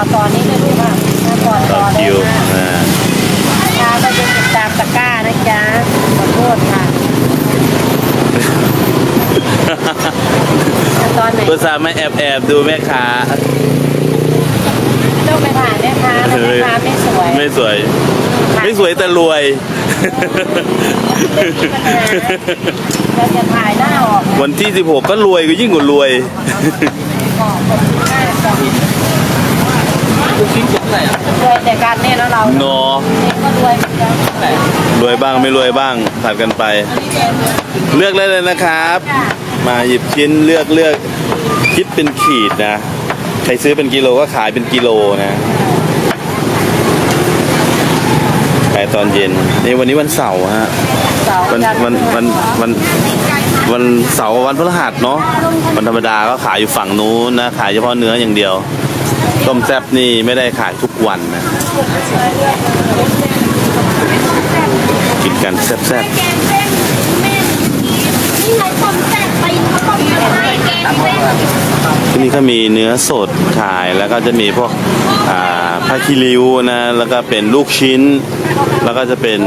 องใครต่อต่อนี้เลยลูกค่ะต่อตต่ออเลคิวค่ะนะลูกค้าก็จะติดตามตะกร้านะจ๊ะขอโทษค่ะตอนไหนภาษาห์ไม่แอบแอบดูแม่ค้าต้องไปถ่ายแม่ค้านะแม่ค้าไม่สวยไม่สวยไม่สวยแต่รวย เราจะถ่ายหน้าออกวันที่ 16 ก็รวยก็ยิ่งกว่ารวยขอบคุณมาก ลูกชิ้นเสียงอะไรอะรวยแต่การเนี่ยแล้วเราเนาะเองก็รวยเหมือนกันแต่รวยบ้างไม่รวยบ้างผัดกันไปเลือกได้เลยนะครับจ้ะมาหยิบชิ้นเลือกเลือกคิดเป็นขีดนะ ใครซื้อเป็นกิโลก็ขายเป็นกิโลนะขายตอนเย็นนี่วันนี้วันเสาร์ฮะ เสาร์วันจันทร์วันวันวันวันเสาร์วันพฤหัสเนาะวันธรรมดาก็ขายอยู่ฝั่งนู้นนะ ขายเฉพาะเนื้ออย่างเดียว ต้มแซ่บนี่ไม่ได้ขายทุกวันนะ กินกันแซ่บแกงเส้นแม่นี่ไงต้มแซ่บไปเขาต้มแซ่บให้แกงเส้นๆที่นี่ก็มีเนื้อสดขายแล้วก็จะมีพวกอ่าผ้าคีริ้วนะแล้วก็เป็นลูกชิ้น แล้วก็จะเป็น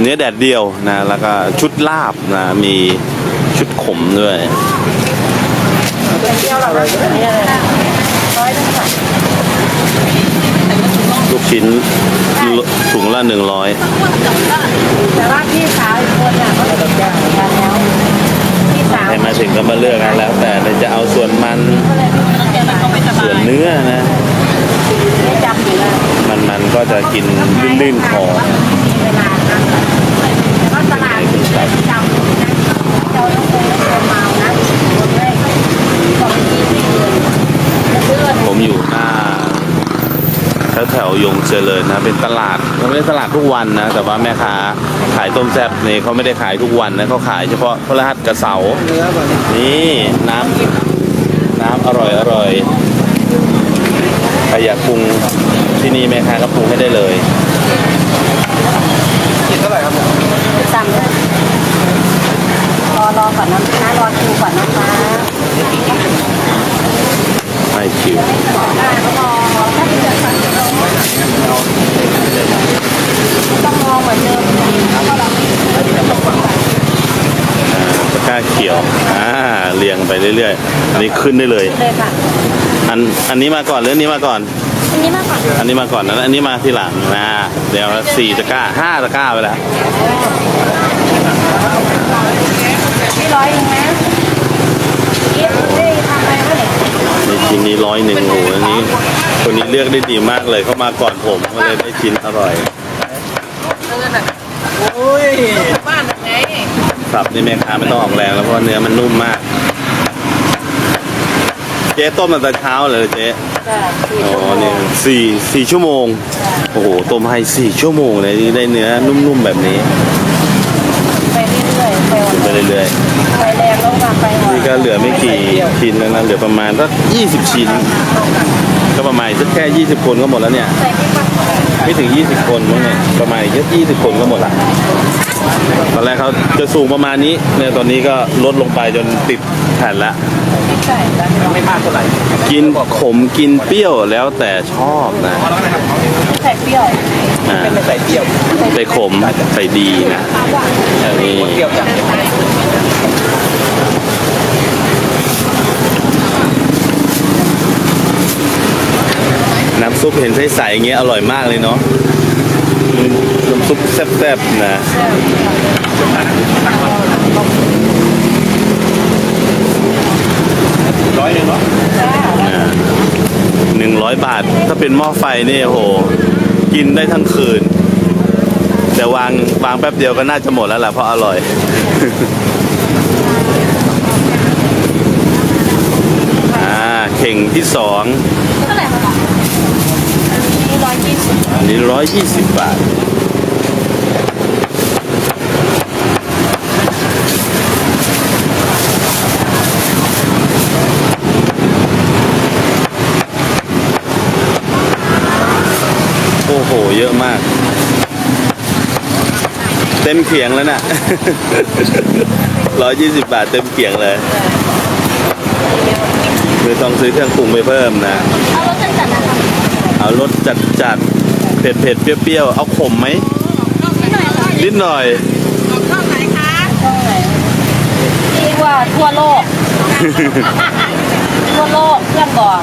เนื้อแดดเดียวนะแล้วก็ชุดลาบนะมีชุดขมด้วยเป็นเที่ยวเราเลยอันนี้เลยร้อยหนึงค่ะ ลูก ชิ้นถุงละหนึ่งร้อยแต่ว่าพี่สาวอีกคนอะเขาจะแจ้งกันแล้วพี่สาวใครมาถึงก็มาเลือกกันแล้ว แต่จะเอาส่วนมันก็เลยเดี๋ยวมันก็ไม่สบาส่วยนเนื้อนะไม่จำอยู่แล้วมันมันก็จะกินลื่นๆคอ มีเวลานะแต่ว่าตลาดที่ไม่จำนะเจ้าต้องคงต้องเมานะคนแรกสองทีไม่เลยเลื่อน ผมอยู่หน้าแถวแถวๆ ยงเจริญนะเป็นตลาดมันไม่ได้ตลาดทุกวันนะแต่ว่าแม่ค้าขายต้มแซ่บนี่เขาไม่ได้ขายทุกวันนะเขาขายเฉพาะพฤหัสกับเสาร์เนื้อแบบนี่น้ำน้ำอร่อยอร่อยใครอยากปรุงที่นี่แม่ค้าก็ปรุงให้ได้เลยกินเท่าไหร่ครับจะจำเลยรอรอก่อนนะนะรอคิวก่อนนะคะ ไม่คิวได้ก็รอถ้าเกิดสั่งเราต้องมองเหมือนเดิมแล้วก็เราไม่ได้ตกฝังอ่าตะกร้าเขียว อ่า เรียงไปเรื่อยๆ อันนี้ขึ้นได้เลย เลยค่ะ อัน อันนี้มาก่อนหรืออันนี้มาก่อน อันนี้มากกว่าอันนี้มาก่อนนะอันนี้มาทีหลังนะ เดี๋ยวสี่ตะกร้าห้าตะกร้าไปแล้วไม่ร้อยเองนะ ชิ้นนี้ร้อยหนึ่งโอ้โหอันนี้คนนี้เลือกได้ดีมากเลยเข้ามาก่อนผมก็เลยได้ชิ้นอร่อยโอ้ยบ้านไงสับนี่แม่ค้าไม่ต้องออกแรงแล้วเพราะว่าเนื้อมันนุ่มมาก เจ๊ต้มตั้งแต่เช้าเลยเจ๊จ้ะสี่อ๋อชั่วโมเนี่ยงสี่สี่ชั่วโมง โอ้โหต้มให้สี่ชั่วโมงเลยได้เนื้อนุ่มๆแบบนี้ ไปเรื่อย ๆไปวันไปเรื่อยไปแรงแล้วมาไปหๆวานี่ก็เหลือไม่กี่ชิ้นแล้วนะ เหลือประมาณสักยี่สิบชิ้น ก็ประมาณสักแค่ยี่สิบคนก็หมดแล้วเนี่ย ใส่พริกมากไม่ถึง 20 คนมั้งเนี่ย ประมาณแค่20 คนก็หมดละ ตอนแรกเขาจะสูงประมาณนี้ เนี่ย ตอนนี้ก็ลดลงไปจนติดแผ่นละ พริกใส่แล้วไม่มากเท่าไหร่กินขมกินเปรี้ยวแล้วแต่ชอบนะ ใส่เปรี้ยวอ่าไม่ใส่เปรี้ยวใส่ขมใส่ดีนะอันนี้เปรี้ยวจังน้ำซุปเห็นใสๆอย่างเงี้ยอร่อยมากเลยเนาะน้ำซุปแซ่บๆนะร้อยหนึ่งเหรอหนึ่งร้อยบาท ถ้าเป็นหม้อไฟนี่โอ้โห กินได้ทั้งคืน แต่วางวางแป๊บเดียวก็น่าจะหมดแล้วล่ะเพราะอร่อย อ่า เข่งที่สองเท่าไหร่คะนี่ร้อยยี่สิบอันนี้ร้อยยี่สิบบาท โอ้โห เยอะมาก เต็มเขียงแล้วน่ะร้อยยี่สิบบาทเต็มเขียงเลยไม่ต้องซื้อเครื่องปรุงไปเพิ่มนะ เอารถจันจันนะคะเอารสจัดจัดๆเผ็ดเผ็ดๆเปรี้ยวๆ เอาขมไหมนิดหน่อยค่ะนิดหน่อยช่องไหนเรียกว่าทั่วโลก ทั่วโลกเพื่อนบอก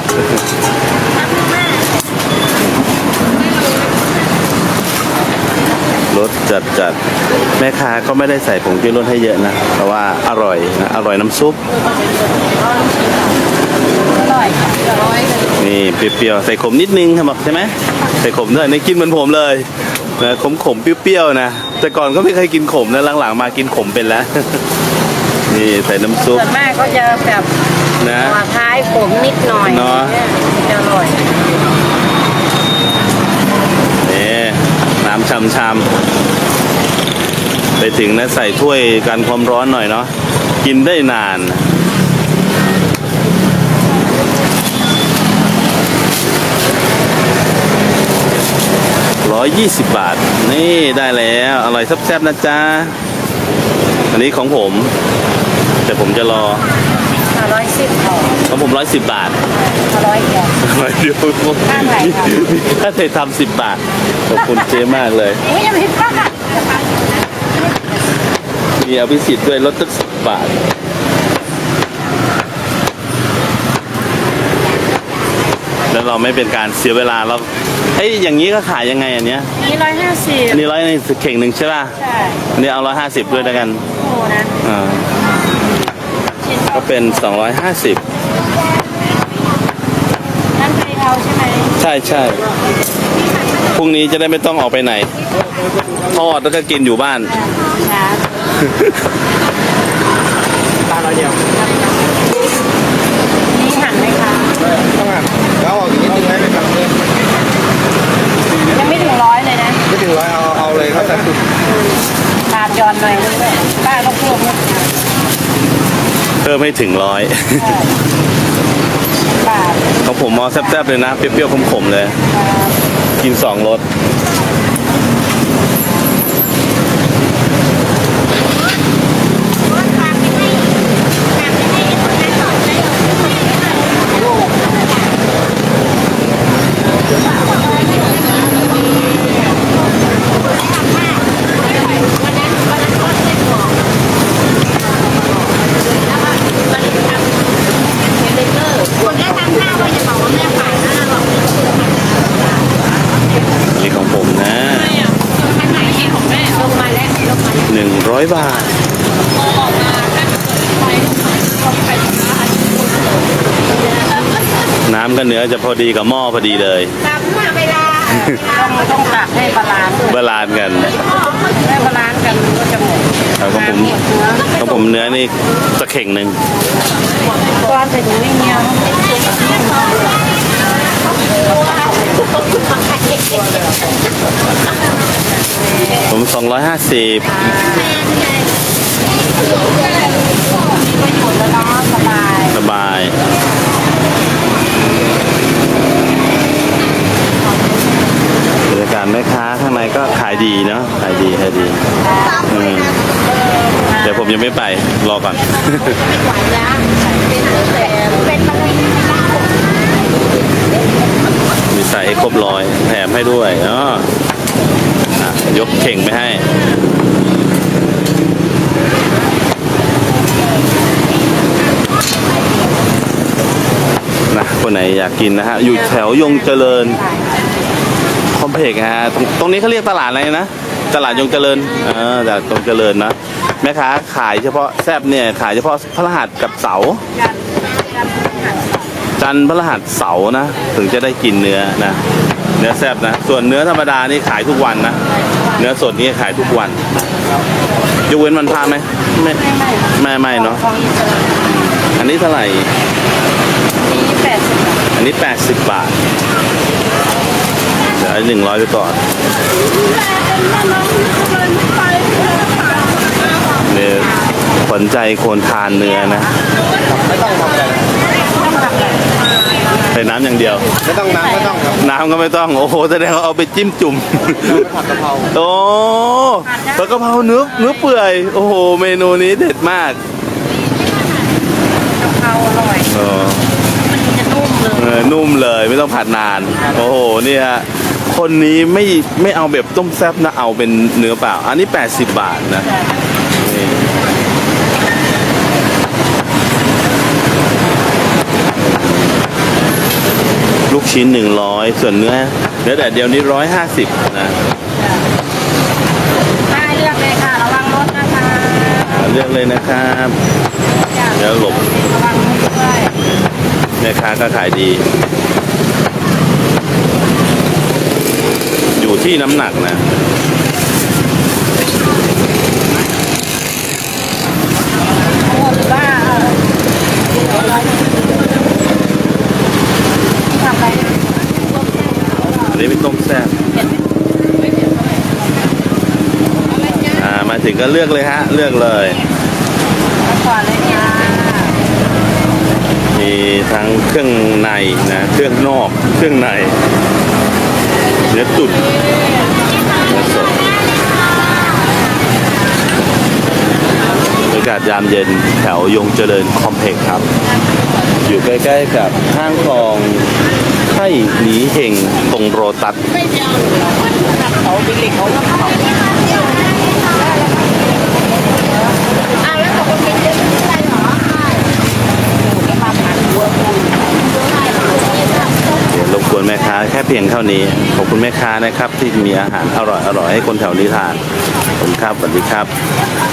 รส จัดจัดๆแม่ค้าก็ไม่ได้ใส่ผงชูรสให้เยอะนะแต่ว่าอร่อยนะอร่อยน้ำซุปอร่อยค่ะอร่อยเลยนี่เปรี้ยวๆใส่ขมนิดนึงครับบอกใช่ไหมใส่ขมด้วยนี่กินเหมือนผมเลยนะขมขมๆเปรี้ยวๆนะแต่ก่อนก็ไม่เคยกินขมนะหลังๆมากินขมเป็นแล้ว นี่ใส่น้ำซุปส่วนมากก็จะแบบนะหัวท้ายผมนิดหน่อยเนอะจะอร่อย นี่ น้ำชำๆไปถึงนะใส่ถ้วยกันความร้อนหน่อยเนาะกินได้นานร้อยยี่สิบบาท นี่ได้แล้ว อร่อยแซ่บๆนะจ๊ะ อันนี้ของผม แต่ผมจะรอ ห้าร้อยสิบห่อของผมร้อยสิบบาทห้าร้อยเดียวร้อยเดียวค่าไถ่ค่ะถ้าเธอทำสิบบาท ขอบคุณเจ๊มากเลยอุ้ยยังไม่พลาดมีอภิสิทธิ์ด้วยลดตั้งสิบบาท แล้วเราไม่เป็นการเสียเวลาเราเอ้ยอย่างนี้ก็ขายยังไงอันเนี้ยนี่ร้อยห้าสิบอันนี้ร้อยในเข่งหนึ่งใช่ป่ะ ใช่อันนี้เอาร้อยห้าสิบด้วยแล้วกัน โอ้นะ อ่าชิ้น ก็เป็นสองร้อยห้าสิบนั่นไทยเทาใช่ไหมใช่ใช่พรุ่งนี้จะได้ไม่ต้องออกไปไหน ทอดแล้วก็กินอยู่บ้าน ครับตาเราเดียวนี่หั่นไหมคะต้องอะแล้วเอาอย่างนี้ทิ้งไว้ไปกับเพื่อนยังไม่ถึงร้อยเลยนะไม่ถึงร้อยเอาเอาเลยครับแต่คุณตามยอนหน่อยนึงด้วยป้าต้องเพิ่มนะเพิ่มให้ถึงร้อยบาทของผมเอาแซ่บๆเลยนะ เปรี้ยวๆขมๆเลย กินสองรส คนได้ทำหน้าว่าจะบอกว่าแม่ขายหน้าหรอก นี่ของผมนะ อันไหนที่ของแม่ลงมาแล้วลงมาแล้ว หนึ่งร้อยบาท น้ำกับเนื้อจะพอดีกับหม้อพอดีเลยตามมาเวลาต้องต้องตักให้บาลานซ์ด้วยบาลานซ์กันให้บาลานซ์กันมันก็จะหมดเอาของผมน้ำเนี่ยเนื้อของผมเนื้อนี่ตะเข่งหนึ่งก้อนแต่ยังไม่เงี้ยวผมสองร้อยห้าสิบไม่หมดแล้วเนาะสบาย สบายบรรยากาศแม่ค้าข้างในก็ขายดีเนาะขายดีขายดีอืมเดี๋ยวผมยังไม่ไปรอก่อนไหวแล้วเป็นแต่เป็นอะไรมีใส่ให้ครบร้อยแถมให้ด้วยอ๋ออะยกเข่งไปให้นะคนไหนอยากกินนะฮะ อยู่แถวยงเจริญ คอมเพล็กซ์ฮะตรงตรงนี้เขาเรียกตลาดอะไรนะ ตลาดยงเจริญเออตลาดยงเจริญนะแม่ค้าขายเฉพาะแซบเนี่ยขายเฉพาะพระรหัสกับเสาร์จันทร์พระรหัสเสาร์นะ ถึงจะได้กินเนื้อนะเนื้อแซบนะส่วนเนื้อธรรมดานี่ขายทุกวันนะเนื้อสดนี่ขายทุกวันยกเว้นวันพระไหมไม่ไม่ไม่เนาะของอิสระอันนี้เท่าไหร่มีแปดสิบบาทอันนี้80บาท เดี๋ยวหนึ่งร้อยไปก่อนเนี่ยขวัญใจคนทานเนื้อนะไม่ต้องทำอะไรต้องทำอะไรใส่น้ำอย่างเดียว ไม่ต้องน้ำไม่ต้องครับน้ำก็ไม่ต้อง โอ้โหแสดงว่าเอาไปจิ้มจุ่มผัดกะเพราโอ้แล้วกะเพราเนื้อเนื้อเปื่อย โอ้โห เมนูนี้เด็ดมากกะเพราอร่อยเออมันจะนุ่มเลยเออนุ่มเลยไม่ต้องผัดนาน โอ้โหเนี่ย คนนี้ไม่ไม่เอาแบบต้มแซ่บนะเอาเป็นเนื้อเปล่า อันนี้ 80 บาทนะนี่ลูกชิ้น 100 ส่วนเนื้อเนื้อแดดเดียวนี้ 150 นะได้เลือกเลยค่ะระวังรถนะคะเลือกเลยนะครับ เดี๋ยวหลบ ระวังรถด้วยแม่ค้าก็ขายดี อยู่ ที่น้ำหนักนะ อันนี้เป็นต้มแซ่บอ่ามาถึงก็เลือกเลยฮะ เลือกเลยมีทั้งเครื่องในนะ เครื่องนอก เครื่องใน เนื้อตุ๋นเนื้อสดบรรยากาศยามเย็นแถวยงเจริญคอมเพล็กซ์ครับ อยู่ใกล้ๆกับห้างทองไข่หนีเหงตรงโรตัสอ้าแล้วตกลงเป็นเรื่องอะไรหรอใช่จะมาผ่านหัวคนเดี๋ยวร บกวนแม่ค้าแค่เพียงเท่านี้ ขอบคุณแม่ค้านะครับ ที่มีอาหารอร่อยอร่อยให้คนแถวนี้ทาน ขอบคุณครับสวัสดีครับ